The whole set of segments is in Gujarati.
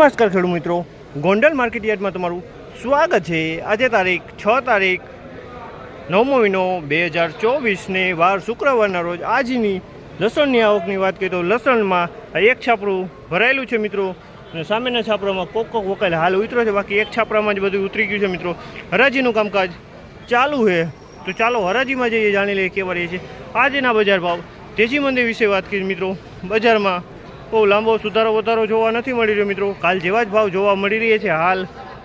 નમસ્કાર ખેડૂત મિત્રો. ગોંડલ માર્કેટ યાર્ડમાં તમારું સ્વાગત છે. આજે તારીખ છ તારીખ નવમો મહિનો બે હજાર ચોવીસને વાર શુક્રવારના રોજ આજની લસણની આવકની વાત કરીએ તો લસણમાં એક છાપરું ભરાયેલું છે મિત્રો. અને સામેના છાપરામાં કોક કોક વકાલ હાલ ઉતરો છે. બાકી એક છાપરામાં જ બધું ઉતરી ગયું છે મિત્રો. હરાજીનું કામકાજ ચાલુ છે. તો ચાલો હરાજીમાં જઈએ, જાણી લઈએ કેવા રહીએ છે. આજના બજાર ભાવ તેજી મંદી વિશે વાત કરીએ મિત્રો. બજારમાં બહુ લાંબો સુધારો વધારો જોવા નથી મળી રહ્યો મિત્રો. કાલ જેવા જ ભાવ જોવા મળી રહ્યા છે હાલ.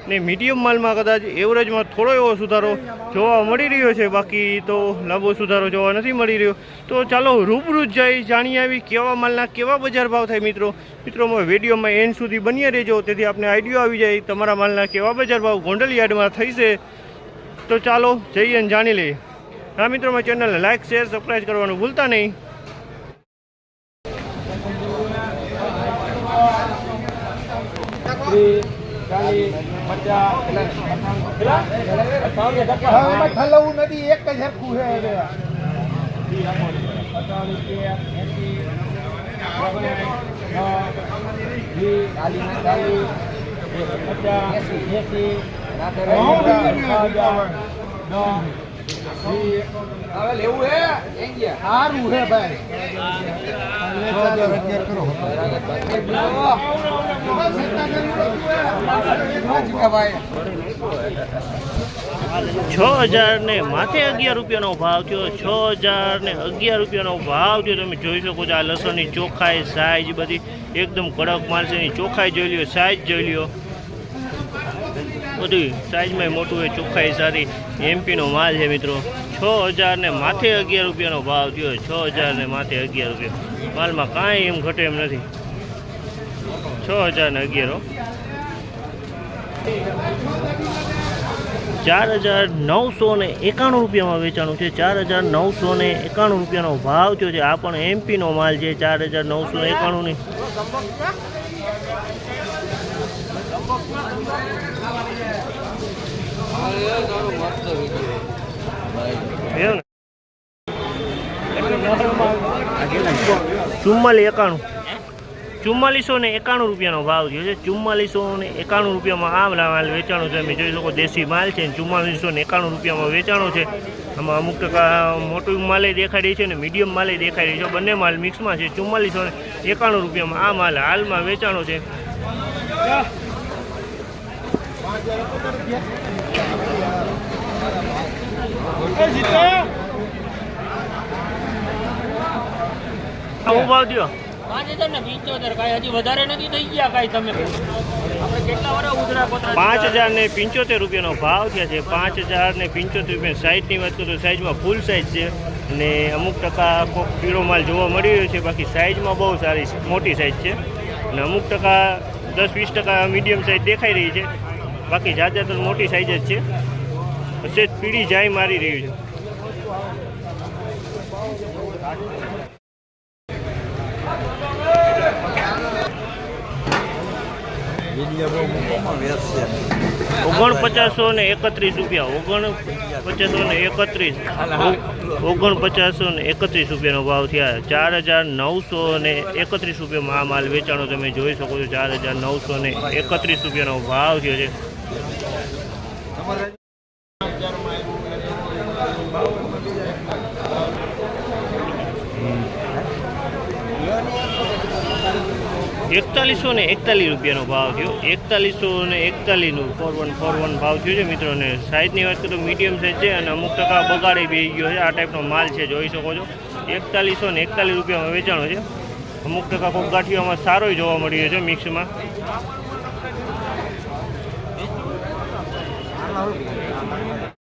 ને મીડિયમ માલમાં કદાચ એવરેજમાં થોડો એવો સુધારો જોવા મળી રહ્યો છે. બાકી તો લાંબો સુધારો જોવા નથી મળી રહ્યો. તો ચાલો રૂબરૂ જ જઈ જાણી આવી કેવા માલના કેવા બજાર ભાવ થાય મિત્રો. મિત્રો વિડીયોમાં એન્ડ સુધી બન્યા રહેજો. તેથી આપને આઈડિયો આવી જાય તમારા માલના કેવા બજાર ભાવ ગોંડલ યાર્ડમાં થઈ છે તો ચાલો જઈએ અને જાણી લઈએ. હા મિત્રો મારી ચેનલને લાઇક શેર સબસ્ક્રાઈબ કરવાનું ભૂલતા નહીં. ઠલવવું નથી એક જ હરખું છે પચાસ એસી હવે લેવું હે? સારું હે ભાઈ. છ હજાર ને માથે અગિયાર રૂપિયાનો ભાવ થયો. છ હજાર ને અગિયાર રૂપિયાનો ભાવ થયો. તમે જોઈ શકો છો આ લસણની ચોખાઈ સાઈઝ બધી એકદમ કડક માણસની ચોખાઈ જોઈ લ્યો સાઈઝ જોઈ લ્યો. બધી સાઇઝમાં મોટું હોય ચોખ્ખાઈ સારી એમપીનો માલ છે મિત્રો. છ હજારને માથે અગિયાર રૂપિયાનો ભાવ થયો. છ હજારને માથે અગિયાર રૂપિયા. માલમાં કાંઈ એમ ઘટે એમ નથી. છ હજાર ને અગિયાર ચાર હજાર નવસો ને એકાણું રૂપિયામાં વેચાણું છે. ચાર હજાર નવસો ને એકાણું રૂપિયાનો ભાવ થયો છે. આ પણ એમપીનો માલ છે. ચાર હજાર નવસો એકાણુંની. ચુમ્માલીસ એકાણું ચુમ્માલીસો ને એકાણું રૂપિયાનો ભાવ થયો છે ચુમ્માલીસો ને એકાણું રૂપિયામાં આ માલ વેચાણો છે તમે જોઈ શકો દેશી માલ છે ચુમ્માલીસો ને એકાણું રૂપિયામાં વેચાણો છે આમાં અમુક ટકા મોટું માલે રહી છે ને મીડિયમ માલે રહી છે બંને માલ મિક્સમાં છે ચુમ્માલીસો ને એકાણું રૂપિયામાં આ માલ હાલમાં વેચાણો છે. આવું ભાવ દો પાંચ હજાર ને પિંચોતેર રૂપિયાનો ભાવ થયા છે પાંચ હજાર ને પંચોતેર રૂપિયા સાઈઝની વાત કરું તો સાઈઝમાં ફૂલ સાઈઝ છે ને અમુક ટકા કોક પીળો માલ જોવા મળી રહ્યો છે બાકી સાઈઝમાં બહુ સારી મોટી સાઈઝ છે અને અમુક ટકા દસ વીસ ટકા મીડિયમ સાઈઝ દેખાઈ રહી છે બાકી જ્યાદાતર મોટી સાઈઝ જ છે. સેજ પીળી જાય મારી રહ્યું છે. ઓગણ પચાસો ને એકત્રીસ રૂપિયા ઓગણ પચાસો ને એકત્રીસ. ઓગણ પચાસો ને એકત્રીસ રૂપિયાનો ભાવ થયા. ચાર હજાર નવસો ને એકત્રીસ રૂપિયામાં આ માલ વેચાણો તમે જોઈ શકો છો. ચાર હજાર નવસો ને એકત્રીસ રૂપિયાનો ભાવ થયો છે. એકતાલીસો ને એકતાલીસ રૂપિયાનો ભાવ થયો. એકતાલીસો ને એકતાલીસનું ફોર વન ફોર વન ભાવ થયો છે મિત્રોને સાઇઝની વાત કરું તો મીડિયમ સાઇઝ છે અને અમુક ટકા બગાડે બી ગયો છે. આ ટાઈપનો માલ છે, જોઈ શકો છો. એકતાલીસો ને એકતાલીસ રૂપિયામાં વેચાણો છે. અમુક ટકા કોક ગાંઠિયામાં સારો જોવા મળ્યો છે મિક્સમાં out